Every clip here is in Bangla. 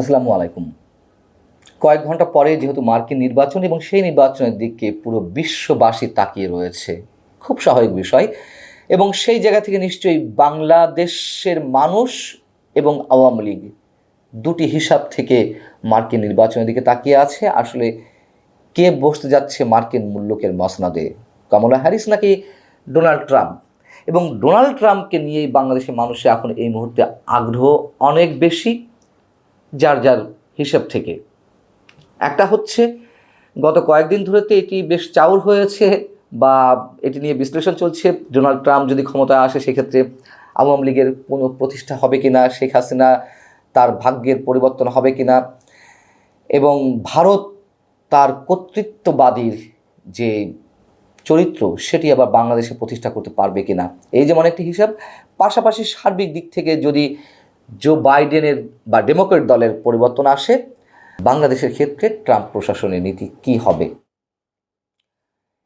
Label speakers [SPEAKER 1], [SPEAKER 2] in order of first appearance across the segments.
[SPEAKER 1] আসসালামু আলাইকুম। কয়েক ঘণ্টা পরে যেহেতু মার্কিন নির্বাচন এবং সেই নির্বাচনের দিকে পুরো বিশ্ববাসী তাকিয়ে রয়েছে, খুব স্বাভাবিক বিষয়। এবং সেই জায়গা থেকে নিশ্চয়ই বাংলাদেশের মানুষ এবং আওয়ামী লীগ দুটি হিসাব থেকে মার্কিন নির্বাচনের দিকে তাকিয়ে আছে। আসলে কে বসতে যাচ্ছে মার্কিন মূল্যকের মসনাদে? কমলা হ্যারিস নাকি ডোনাল্ড ট্রাম্প? এবং ডোনাল্ড ট্রাম্পকে নিয়েই বাংলাদেশের মানুষের এখন এই মুহূর্তে আগ্রহ অনেক বেশি। যার যার হিসেব থেকে। একটা হচ্ছে, গত কয়েকদিন ধরেতে এটি বেশ চাউর হয়েছে বা এটি নিয়ে বিশ্লেষণ চলছে। ডোনাল্ড ট্রাম্প যদি ক্ষমতায় আসে, সেক্ষেত্রে আওয়ামী লীগের কোনো প্রতিষ্ঠা হবে কি না শেখ হাসিনা তার ভাগ্যের পরিবর্তন হবে কিনা এবং ভারত তার কর্তৃত্ববাদীর যে চরিত্র, সেটি আবার বাংলাদেশে প্রতিষ্ঠা করতে পারবে কিনা। এই যেমন একটি হিসাব, পাশাপাশি সার্বিক দিক থেকে যদি জো বাইডেনের বা ডেমোক্রেট দলের পরিবর্তন আসে, বাংলাদেশের ক্ষেত্রে ট্রাম্প প্রশাসনের নীতি কি হবে?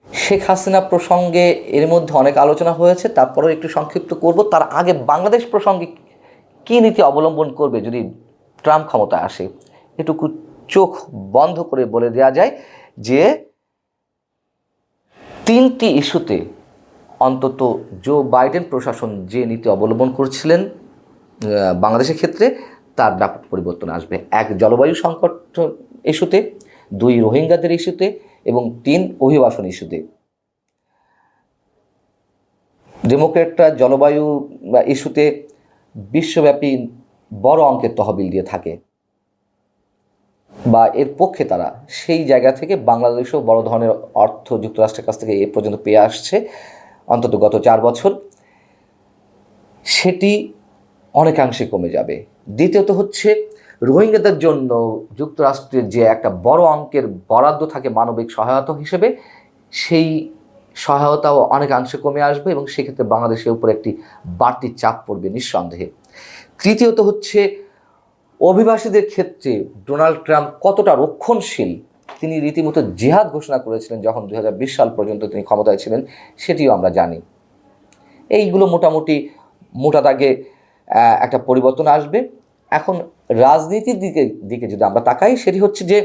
[SPEAKER 1] শেখ হাসিনা প্রসঙ্গে এর মধ্যে অনেক আলোচনা হয়েছে, তারপরেও একটু সংক্ষিপ্ত করব। তার আগে বাংলাদেশ প্রসঙ্গে কী নীতি অবলম্বন করবে যদি ট্রাম্প ক্ষমতায় আসে? এটুকু চোখ বন্ধ করে বলে দেওয়া যায় যে, তিনটি ইস্যুতে অন্তত জো বাইডেন প্রশাসন যে নীতি অবলম্বন করছিলেন বাংলাদেশের ক্ষেত্রে তার ব্যাপক পরিবর্তন আসবে। এক, জলবায়ু সংকট ইস্যুতে, দুই, রোহিঙ্গাদের ইস্যুতে এবং তিন, অভিবাসন ইস্যুতে। ডেমোক্রেটরা জলবায়ু ইস্যুতে বিশ্বব্যাপী বড় অঙ্কের তহবিল দিয়ে থাকে বা এর পক্ষে তারা সেই জায়গা থেকে বাংলাদেশও বড় ধরনের অর্থ যুক্তরাষ্ট্রের কাছ থেকে এ পর্যন্ত পেয়ে আসছে অন্তত গত চার বছর। সেটি অনেকাংশে কমে যাবে। দ্বিতীয়ত হচ্ছে, রোহিঙ্গাদের জন্য যুক্তরাষ্ট্রের যে একটা বড় অঙ্কের বরাদ্দ থাকে মানবিক সহায়তা হিসেবে, সেই সহায়তাও অনেকাংশে কমে আসবে এবং সেক্ষেত্রে বাংলাদেশের উপর একটি বাড়তি চাপ পড়বে নিঃসন্দেহে। তৃতীয়ত হচ্ছে, অভিবাসীদের ক্ষেত্রে ডোনাল্ড ট্রাম্প কতটা রক্ষণশীল, তিনি রীতিমতো জিহাদ ঘোষণা করেছিলেন যখন দু হাজার বিশ সাল পর্যন্ত তিনি ক্ষমতায় ছিলেন, সেটিও আমরা জানি। এইগুলো মোটামুটি মোটা দাগে একটা পরিবর্তন আসবে। এখন রাজনীতির দিকে দিকে যদি আমরা তাকাই, সেটি হচ্ছে যে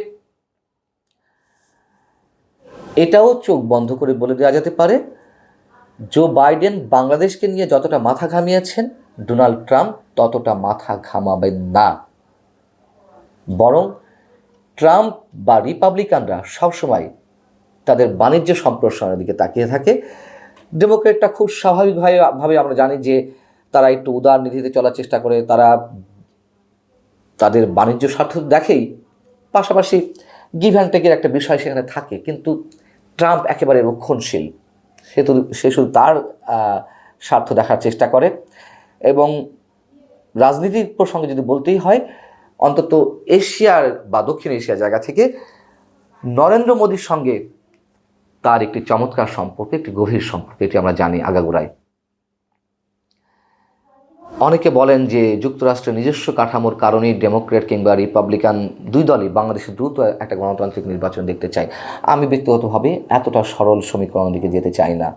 [SPEAKER 1] এটাও চোখ বন্ধ করে বলে দেওয়া যেতে পারে জো বাইডেন বাংলাদেশকে নিয়ে যতটা মাথা ঘামিয়েছেন ডোনাল্ড ট্রাম্প ততটা মাথা ঘামাবেন না। বরং ট্রাম্প বা রিপাবলিকানরা সবসময় তাদের বাণিজ্য সম্প্রসারণের দিকে তাকিয়ে থাকে। ডেমোক্রেটটা খুব স্বাভাবিকভাবে ভাবে আমরা জানি যে তারা একটু উদার নীতিতে চলার চেষ্টা করে, তারা তাদের বাণিজ্য স্বার্থ দেখেই পাশাপাশি গিভ অ্যান্ড টেকের একটা বিষয় সেখানে থাকে। কিন্তু ট্রাম্প একেবারে রক্ষণশীল। সে তো, সে শুধু তার স্বার্থ দেখার চেষ্টা করে এবং রাজনীতির প্রসঙ্গে যদি বলতেই হয়, অন্তত এশিয়ার বা দক্ষিণ এশিয়ার জায়গা থেকে নরেন্দ্র মোদীর সঙ্গে তার একটি চমৎকার সম্পর্ক, একটি গভীর সম্পর্ক, এটি আমরা জানি আগাগোড়ায় অনেকে বলেন যে যুক্তরাষ্ট্রের নিজস্ব কাঠামোর কারণেই ডেমোক্রেট কিংবা রিপাবলিকান দুই দলই বাংলাদেশে দ্রুত একটা গণতান্ত্রিক নির্বাচন দেখতে চায়। আমি ব্যক্তিগতভাবে এতটা সরল সমীকরণের দিকে যেতে চাই না।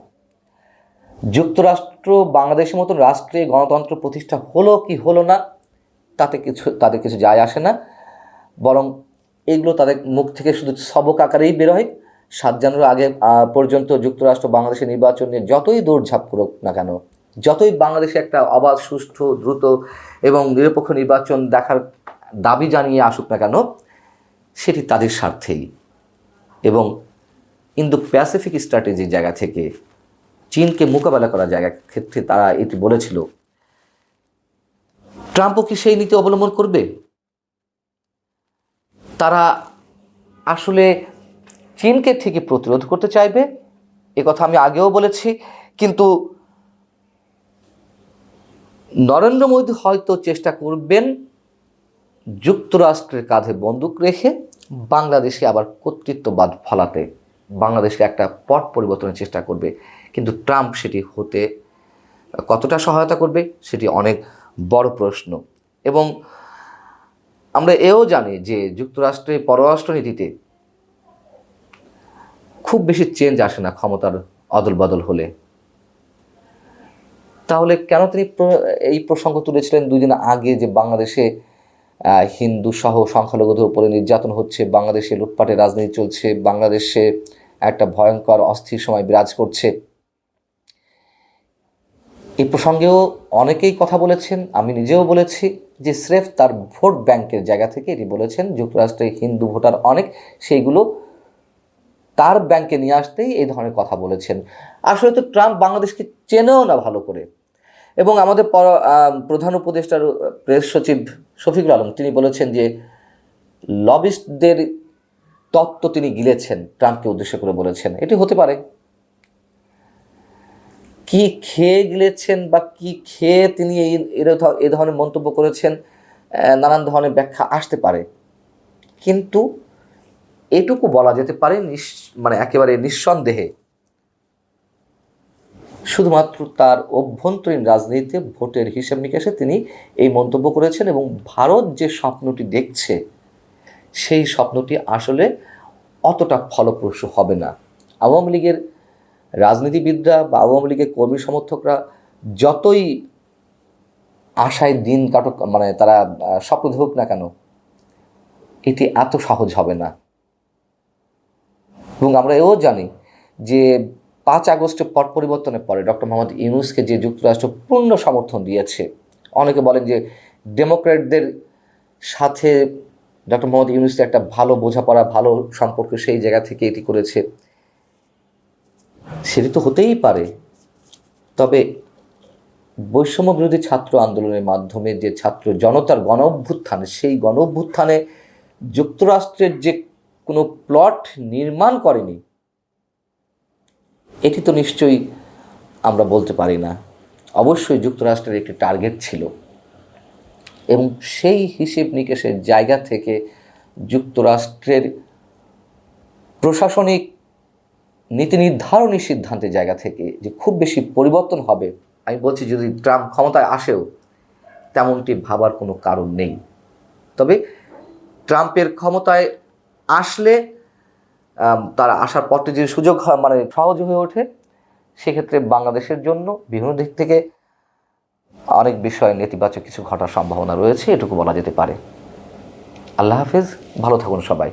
[SPEAKER 1] যুক্তরাষ্ট্র বাংলাদেশের মতো রাষ্ট্রে গণতন্ত্র প্রতিষ্ঠা হলো কি হলো না, তাতে কিছু, তাদের কিছু যায় আসে না। বরং এগুলো তাদের মুখ থেকে শুধু সবক আকারেই বেরোয় সাত জানুয়ারি আগে পর্যন্ত যুক্তরাষ্ট্র বাংলাদেশের নির্বাচন নিয়ে যতই দৌড়ঝাঁপ করুক না কেন যতই বাংলাদেশে একটা অবাধ, সুষ্ঠু, দ্রুত এবং নিরপেক্ষ নির্বাচন দেখার দাবি জানিয়ে আসুক না কেন, সেটি তাদের স্বার্থেই। এবং ইন্দো প্যাসিফিক স্ট্র্যাটেজির জায়গা থেকে চীনকে মোকাবেলা করার জায়গা ক্ষেত্রে তারা এটি বলেছিল। ট্রাম্পও কি সেই নীতি অবলম্বন করবে? তারা আসলে চীনকে ঠিকই প্রতিরোধ করতে চাইবে? কথা আমি আগেও বলেছি, কিন্তু নরেন্দ্র মোদী হয়তো চেষ্টা করবেন যুক্তরাষ্ট্রের কাঁধে বন্দুক রেখে বাংলাদেশে আবার কর্তৃত্ববাদ ফলাতে। বাংলাদেশকে একটা পট পরিবর্তনের চেষ্টা করবে। কিন্তু ট্রাম্প সেটি হতে কতটা সহায়তা করবে সেটি অনেক বড় প্রশ্ন। এবং আমরা এও জানি যে যুক্তরাষ্ট্রের পররাষ্ট্রনীতিতে খুব বেশি চেঞ্জ আসে না ক্ষমতার অদল বদল হলে। তাহলে কেন তিনি এই প্রসঙ্গ তুলেছিলেন দুই দিন আগে যে বাংলাদেশে হিন্দু সহ সংখ্যালঘুদের উপরে নির্যাতন হচ্ছে, বাংলাদেশে লুটপাটের রাজনীতি চলছে, বাংলাদেশে একটা ভয়ঙ্কর, অস্থির সময় বিরাজ করছে। এই প্রসঙ্গেও অনেকেই কথা বলেছেন, আমি নিজেও বলেছি যে স্রেফ তার ভোট ব্যাংকের জায়গা থেকে এটি বলেছেন, যুক্তরাষ্ট্রে হিন্দু ভোটার অনেক, সেইগুলো তার ব্যাংকে নিয়ে আসতেই এই ধরনের কথা বলেছেন। আসলে তো ট্রাম্প বাংলাদেশকে চেনেও না ভালো করে। এবং আমাদের প্রধান উপদেষ্টার প্রেস সচিব শফিকুল আলম, তিনি বলেছেন যে লবিস্টদের তত্ত্ব তিনি গিলেছেন, ট্রাম্পকে উদ্দেশ্য করে বলেছেন। এটি হতে পারে। কি খেয়ে গিলেছেন বা কি খেয়ে তিনি এই এ ধরনের মন্তব্য করেছেন নানান ধরনের ব্যাখ্যা আসতে পারে। কিন্তু এটুকু বলা যেতে পারে নিঃ মানে একেবারে নিঃসন্দেহে শুধুমাত্র তার অভ্যন্তরীণ রাজনীতিতে ভোটের হিসাব নিকাশে তিনি এই মন্তব্য করেছেন এবং ভারত যে স্বপ্নটি দেখছে, সেই স্বপ্নটি আসলে অতটা ফলপ্রসূ হবে না। আওয়ামী লীগের রাজনীতিবিদরা বা আওয়ামী লীগের কর্মী সমর্থকরা যতই আশায় দিন কাটক মানে তারা স্বপ্ন দেখুক না কেন, এটি এত সহজ হবে না। এবং আমরা এও জানি যে পাঁচ আগস্টের পট পরিবর্তনের পরে ডক্টর মোহাম্মদ ইউনুসকে যে যুক্তরাষ্ট্র পূর্ণ সমর্থন দিয়েছে, অনেকে বলেন যে ডেমোক্র্যাটদের সাথে ডক্টর মোহাম্মদ ইউনুসের একটা ভালো বোঝাপড়া, ভালো সম্পর্ক সেই জায়গা থেকে এটি করেছে। সেটি তো হতেই পারে। তবে বৈষম্য বিরোধী ছাত্র আন্দোলনের মাধ্যমে যে ছাত্র জনতার গণ অভ্যুত্থান সেই গণ অভ্যুত্থানে যুক্তরাষ্ট্রের যে কোনো প্লট নির্মাণ করেনি এটি তো নিশ্চয়ই আমরা বলতে পারি না। অবশ্যই যুক্তরাষ্ট্রের একটি টার্গেট ছিল। এবং সেই হিসেব নিকেশের জায়গা থেকে যুক্তরাষ্ট্রের প্রশাসনিক নীতি নির্ধারণী সিদ্ধান্তের জায়গা থেকে যে খুব বেশি পরিবর্তন হবে, আমি বলছি যদি ট্রাম্প ক্ষমতায় আসেও, তেমনটি ভাবার কোনো কারণ নেই। তবে ট্রাম্পের ক্ষমতায় আসলে তার আসার পথে যে সুযোগ হয় মানে সহজ হয়ে ওঠে, সেক্ষেত্রে বাংলাদেশের জন্য বিভিন্ন দিক থেকে অনেক বিষয়ে নেতিবাচক কিছু ঘটার সম্ভাবনা রয়েছে। এটুকু বলা যেতে পারে। আল্লাহ হাফিজ। ভালো থাকুন সবাই।